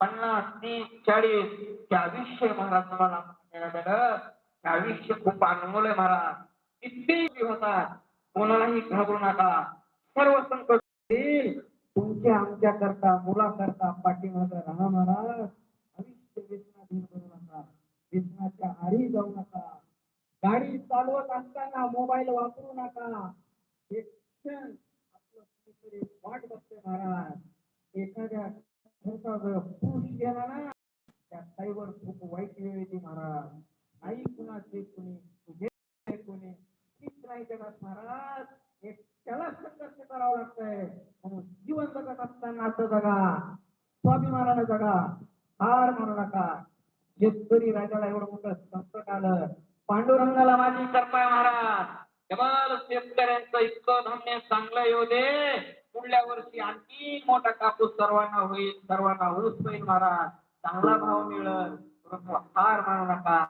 पन्नास तीस चाळीस ते आयुष्य महाराज तुम्हाला. मिळालेलं आयुष्य खूप अनमोल आहे महाराज. किती होतात कोणालाही घाबरू नका. सर्व संकट येईल. तुमच्या आमच्या करता मुला करता पाठीमागे राहा महाराज. आयुष्य व्यसनाधीन करू नका. व्यसनाच्या आरी जाऊ नका. गाडी चालवत असताना मोबाईल वापरू नका. एक क्षण आपलं कुणीतरी वाट बघते महाराज. गेला ना. त्या ताईवर खूप वाईट वेळ येते महाराज. आई कुणाचे कुणी तुझे कुणी. तीच नाही जगात महाराज. एक त्याला संघर्ष करावं लागतंय. म्हणून जीवन जगत असताना असं जगा. स्वाभिमानानं जगा. हार मानू नका. शेतकरी राजाला एवढं मोठं संकट आलं. पांडुरंगाला माझी कृपा महाराज. केवळ शेतकऱ्यांचं इतकं धान्य चांगलं येऊ दे. पुढल्या की आणखी मोठा कापूस सर्वांना होईल सर्वांना ऊस होईल महाराज. चांगला भाव मिळेल. फार हार मानू नका.